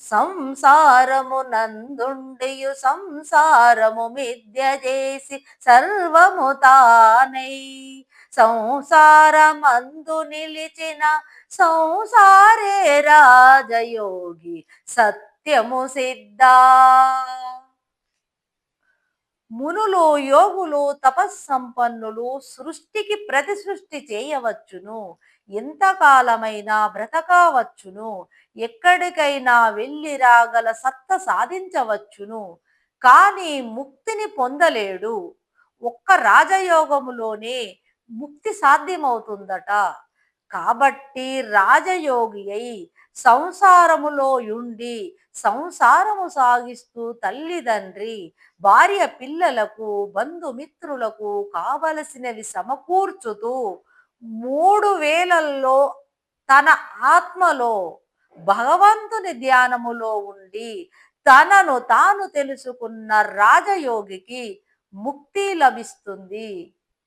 సంసారము నందుండియు సంసారము మిద్య చేసి సర్వము తానై. సంసారమందు నిలిచిన సంసారే రాజయోగి సత్యము సిద్ధా. మునులు యోగులు తపస్సంపన్నులు సృష్టికి ప్రతి సృష్టి చేయవచ్చును. ఎంతకాలమైనా బ్రతకవచ్చును. ఎక్కడికైనా వెళ్ళి రాగల సత్త సాధించవచ్చును. కానీ ముక్తిని పొందలేడు. ఒక్క రాజయోగములోనే ముక్తి సాధ్యమవుతుందట. కాబట్టి రాజయోగి అయి సంసారములో ఉండి సంసారము సాగిస్తూ తల్లిదండ్రి భార్య పిల్లలకు బంధుమిత్రులకు కావలసినవి సమకూర్చుతూ మూడు వేలల్లో తన ఆత్మలో భగవంతుని ధ్యానములో ఉండి తనను తాను తెలుసుకున్న రాజయోగికి ముక్తి లభిస్తుంది.